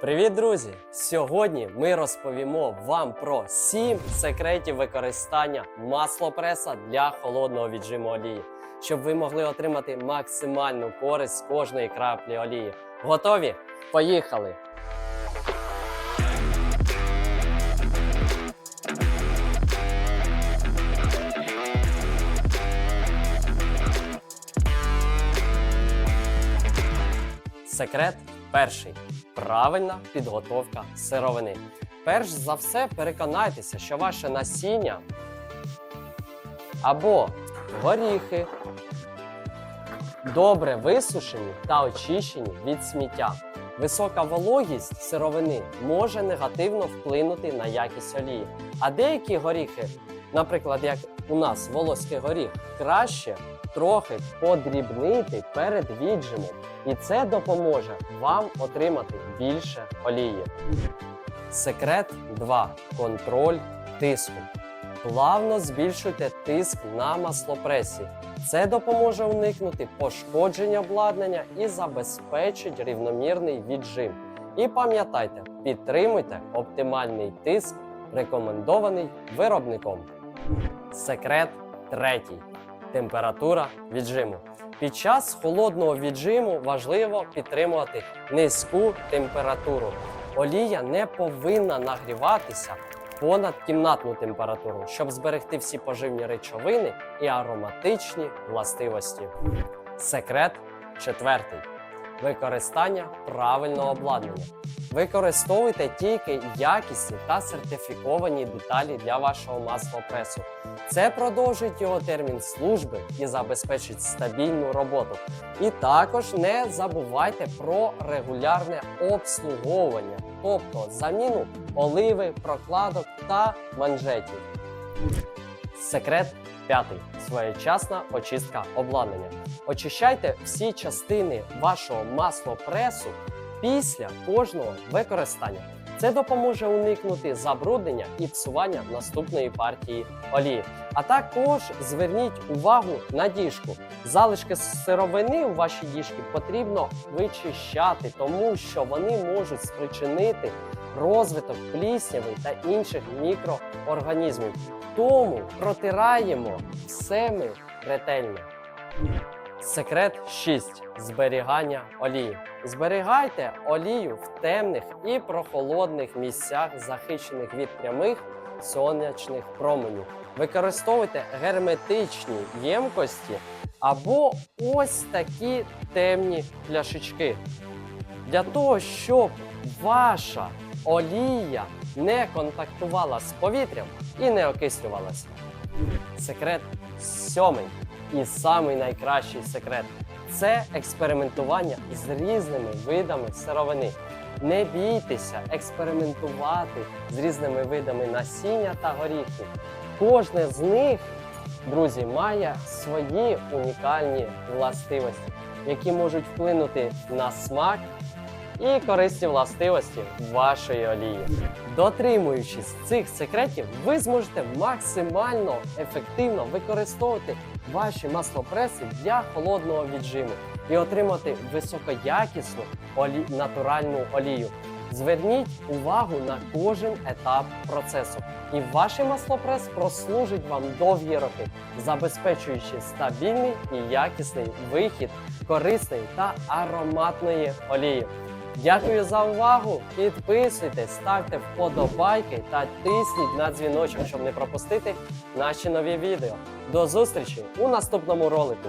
Привіт, друзі! Сьогодні ми розповімо вам про 7 секретів використання маслопреса для холодного віджиму олії, щоб ви могли отримати максимальну користь з кожної краплі олії. Готові? Поїхали! Секрет перший правильна підготовка сировини. Перш за все, переконайтеся, що ваше насіння або горіхи добре висушені та очищені від сміття. Висока вологість сировини може негативно вплинути на якість олії. А деякі горіхи, наприклад, як у нас волоський горіх, краще трохи подрібнити перед віджимом. І це допоможе вам отримати більше олії. Секрет 2. Контроль тиску. Плавно збільшуйте тиск на маслопресі. Це допоможе уникнути пошкодження обладнання і забезпечить рівномірний віджим. І пам'ятайте, підтримуйте оптимальний тиск, рекомендований виробником. Секрет третій. Температура віджиму. Під час холодного віджиму важливо підтримувати низьку температуру. Олія не повинна нагріватися понад кімнатну температуру, щоб зберегти всі поживні речовини і ароматичні властивості. Секрет четвертий. Використання правильного обладнання. Використовуйте тільки якісні та сертифіковані деталі для вашого маслопресу. Це продовжить його термін служби і забезпечить стабільну роботу. І також не забувайте про регулярне обслуговування, тобто заміну оливи, прокладок та манжетів. Секрет п'ятий своєчасна очистка обладнання. Очищайте всі частини вашого маслопресу після кожного використання. Це допоможе уникнути забруднення і псування наступної партії олії. А також зверніть увагу на діжку. Залишки сировини у вашій діжці потрібно вичищати, тому що вони можуть спричинити розвиток плісняви та інших мікроорганізмів. Тому протираємо все ми ретельно. Секрет 6. Зберігання олії. Зберігайте олію в темних і прохолодних місцях, захищених від прямих сонячних променів. Використовуйте герметичні ємкості або ось такі темні пляшечки. Для того, щоб ваша олія не контактувала з повітрям і не окислювалася. Секрет сьомий і самий найкращий секрет це експериментування з різними видами сировини. Не бійтеся експериментувати з різними видами насіння та горіхів. Кожне з них, друзі, має свої унікальні властивості, які можуть вплинути на смак і корисні властивості вашої олії. Дотримуючись цих секретів, ви зможете максимально ефективно використовувати ваші маслопреси для холодного віджиму і отримати високоякісну олі... натуральну олію. Зверніть увагу на кожен етап процесу, і ваш маслопрес прослужить вам довгі роки, забезпечуючи стабільний і якісний вихід корисної та ароматної олії. Дякую за увагу! Підписуйтесь, ставте вподобайки та тисніть на дзвіночок, щоб не пропустити наші нові відео. До зустрічі у наступному ролику.